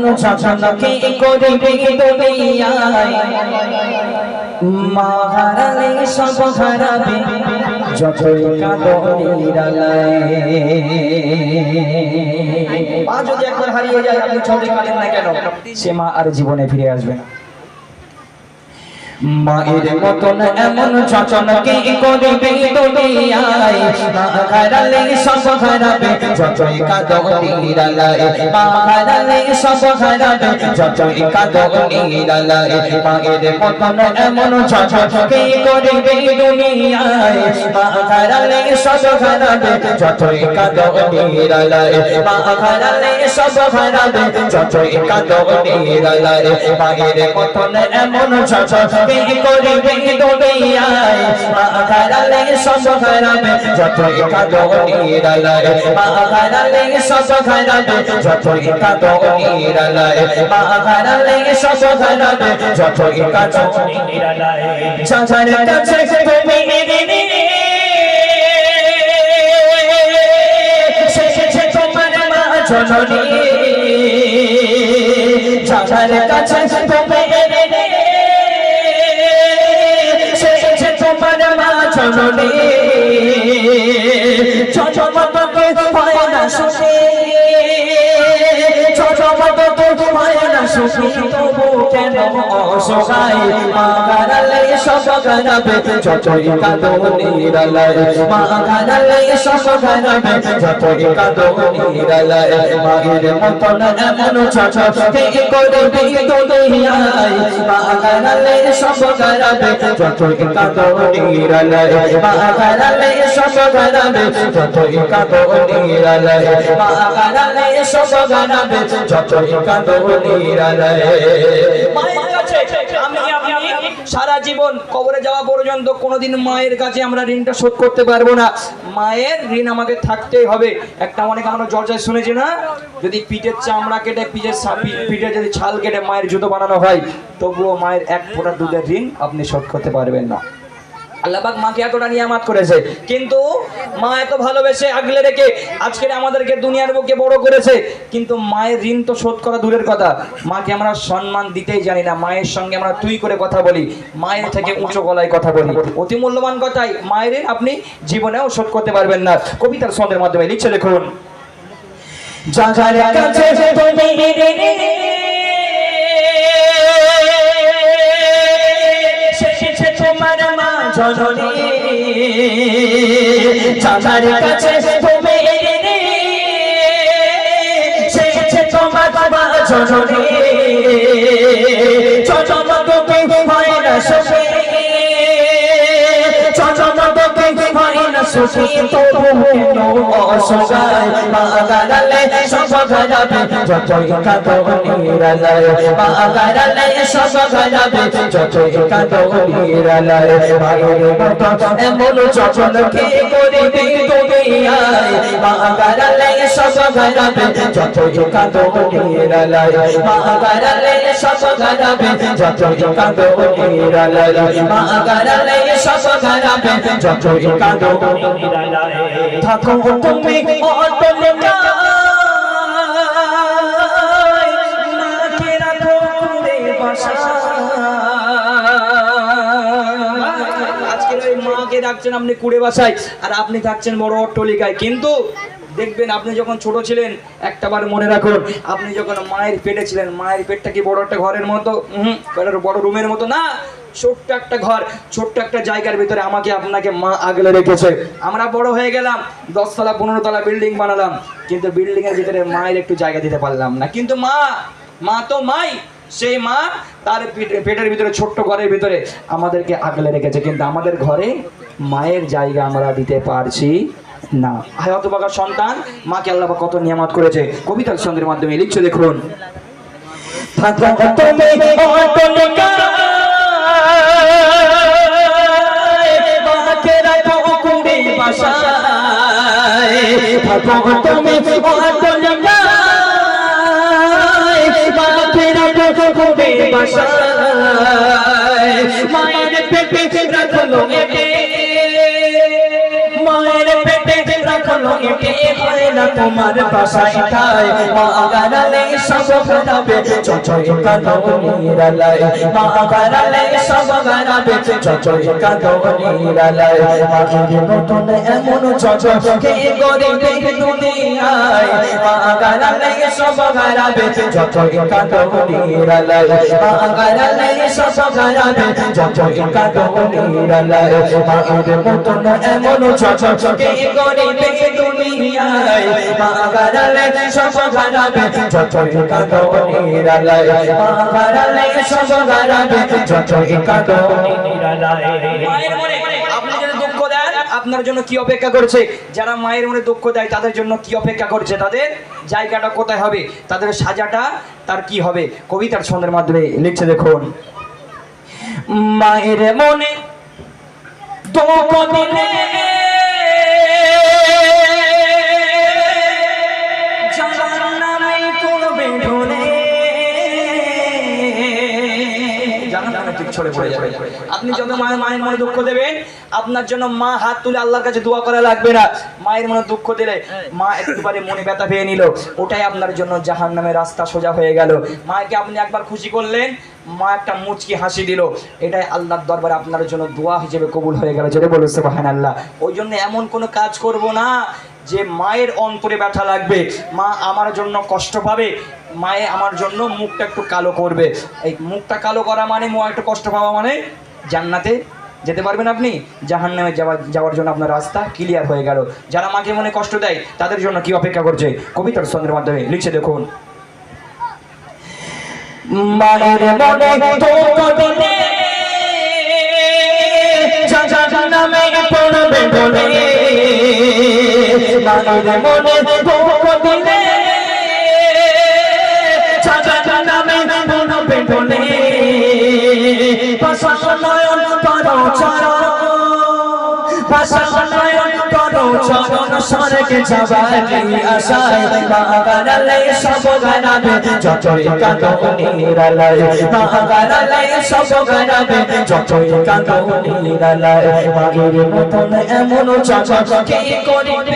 এমন শাসনকে করিবে দুনিয়ায় মা সব হারাবে যতই মা যদি একবার হারিয়ে যায় আপনি ছোট কাটেন না কেন সে মা আর জীবনে ফিরে আসবে না। মায়ের মতন এমন চচনকে করিবে দুনিয়ায়। মা হারালে সব হারাবে যতই কাঁদো নিরালায়। মা হারালে সব হারাবে যতই কাঁদো নিরালায়। মায়ের মতন এমন চচনকে করিবে দুনিয়ায়। মা হারালে সব হারাবে যতই কাঁদো নিরালায়। মা হারালে সব হারাবে যতই কাঁদো নিরালায়। মায়ের মতন এমন চচনকে করিবে দুনিয়ায় মা হারালে সব হারাবে যতই কাঁদো নিরালায়। মা হারালে সব হারাবে যতই কাঁদো নিরালায়। মা হারালে সব হারাবে যতই কাঁদো নিরালায়। চাচার কাছে তুমি তোমার মা জননী। চাচার কাছে মা জননী চচমতকে না সুখী তবু কেন অসহায় মা কারালে সব কারাবে যতই কাঁদো নিরালায় মা কারালে সব কারাবে যতই কাঁদো নিরালায় মায়ের মতন এমন চচকে করবি দুনিয়ায় মা কারালে সব কারাবে যতই কাঁদো নিরালায় মা কারালে সব কারাবে যতই কাঁদো নিরালায় মা কারালে সারা জীবন কবরে যাওয়া পর্যন্ত কোনোদিন মায়ের কাছে আমরা ঋণটা শোধ করতে পারব না। মায়ের ঋণ আমাকে থাকতেই হবে। একটা অনেক আমরা জর্জায় শুনেছি না? যদি পিঠের চামড়া কেটে, পিঠের পিঠে যদি ছাল কেটে মায়ের জুতো বানানো হয়, তবুও মায়ের এক ফোঁটা দুধের ঋণ আপনি শোধ করতে পারবেন না। আল্লাহবাক মাকে এতটা নিয়ামাত করেছে। কিন্তু মা এত ভালোবেসে আগলে রেখে আজকের আমাদেরকে দুনিয়ার বুকে বড় করেছে। কিন্তু মায়ের ঋণ তো শোধ করা দূরের কথা। মাকে আমরা সম্মান দিতেই জানি না। মায়ের সঙ্গে আমরা তুই করে কথা বলি। মায়ের থেকে উঁচু গলায় কথা বলি। অতি মূল্যবান কথাই। মায়ের ঋণ আপনি জীবনেও শোধ করতে পারবেন না। কবিতার ছন্দের মাধ্যমে লিখছে দেখুন। যার কাছে জননী যার কাছে তুমি তোমার জননী। না সুখী তবু অসহায় মা গারালে সব গারাবে যতই কাঁদো নিরালায় মা গারালে সব গারাবে যতই কাঁদো নিরালায় মায়ের মতো এমন চচল কে করিবি দুনিয়ায় মা গারালে সব মা তুমি অটল মাকে রাখো ওই রাখছেন আপনি কুড়ে বাসায়, আর আপনি থাকছেন বড় অট্টলিকায়। কিন্তু দেখবেন আপনি যখন ছোট ছিলেন, একটা বার মনে রাখুন, আপনি যখন মায়ের পেটে ছিলেন, মায়ের পেটটা কি বড় একটা ঘরের মতো? হুম বড় রুমের মতো? না, ছোট্ট একটা ঘর, ছোট্ট একটা জায়গার ভিতরে আমাকে, আপনাকে মা আগলে রেখেছে। আমরা বড় হয়ে গেলাম, দশতলা পনেরো তলা বিল্ডিং বানালাম, কিন্তু বিল্ডিং এর ভিতরে মায়ের একটু জায়গা দিতে পারলাম না। কিন্তু মা মা তো মাই, সেই মা তার পেটে- পেটের ভিতরে, ছোট্ট ঘরের ভিতরে আমাদেরকে আগলে রেখেছে। কিন্তু আমাদের ঘরে মায়ের জায়গা আমরা দিতে পারছি না। হায়াত বাগার সন্তান, মাকে আল্লাহ কত নিয়ামত করেছে। কবিতার ছন্দের মাধ্যমে লিখছে, দেখুন। থাকো তুমি অটল তোমার পাশায় ঠাই মা গারালে সব গারাবে চচয় কাঁদো নিরালায়। মা গারালে সব গারাবে চচয় কাঁদো নিরালায়। মাগির নতুন এমন চচয় কে গরিবে দুনিয়ায়। মা গারালে সব গারাবে চচয় কাঁদো নিরালায়। মা গারালে সব গারাবে চচয় কাঁদো নিরালায়। মাগির নতুন এমন চচয় কে গরিবে দুনিয়ায়। আপনার জন্য কি অপেক্ষা করছে? যারা মায়ের মনে দুঃখ দেয়, তাদের জন্য কি অপেক্ষা করছে? তাদের জায়গাটা কোথায় হবে? তাদের সাজাটা, তার কি হবে? কবিতার ছন্দের মাধ্যমে লিখছে দেখুন। মায়ের মনে দুঃখ দিলে ছড়ে পড়ে যাবে। আপনি যত মায়ের মায়ের মনে দুঃখ দেবেন, আপনার জন্য মা হাত তুলে আল্লাহর কাছে দোয়া করা লাগবে না। মায়ের মনে দুঃখ দিলে মা একবারে মনে ব্যথা পেয়ে নিল। ওটাই আপনার জন্য জাহান নামের রাস্তা সোজা হয়ে গেল। মাকে আপনি একবার খুশি করলেন, মা একটা মুচকি হাসি দিল। এটাই আল্লাহর দরবারে আপনার জন্য দোয়া হিসেবে কবুল হয়ে গেল। যেটা বলে সুবাহান আল্লাহ ওই জন্য এমন কোনো কাজ করব না যে মায়ের অন্তরে ব্যথা লাগবে। মা আমার জন্য কষ্ট পাবে মায়ে আমার জন্য মুখটা একটু কালো করবে। এই মুখটা কালো করা মানে মা একটু কষ্ট পাওয়া মানে জান্নাতে যেতে পারবেন আপনি? জাহান নামে যাওয়ার যাওয়ার জন্য আপনার রাস্তা ক্লিয়ার হয়ে গেল। যারা মাকে মনে কষ্ট দেয়, তাদের জন্য কি অপেক্ষা করছে? কবিতার ছন্দের মাধ্যমে লিখছে দেখুন। মনে জাহান্নামে পড়বে বলে পাশা নয়ন করো চরণ পাশা নয়ন চরণ স্বর্গে যাবানি আশায় মা গারালে সব গারাবে যতই কাঁদো নিরালায় মা গারালে সব গারাবে যতই কাঁদো নিরালায় মাগির এমন করিবে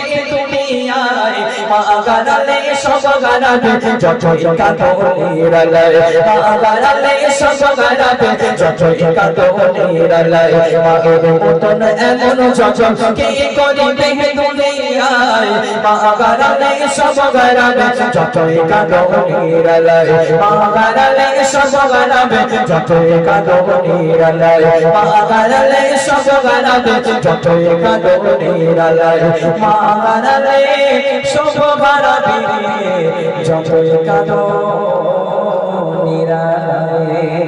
দুনিয়ায় মা গারালে সব গারাবে যতই কাঁদো নিরালায় মা গারালে সব গারাবে যতই কাঁদো নিরালায় মা গারালে সব গারাবে যতই কাঁদো নিরালায় মা গারালে সব গারাবে যতই কাঁদো নিরালায়।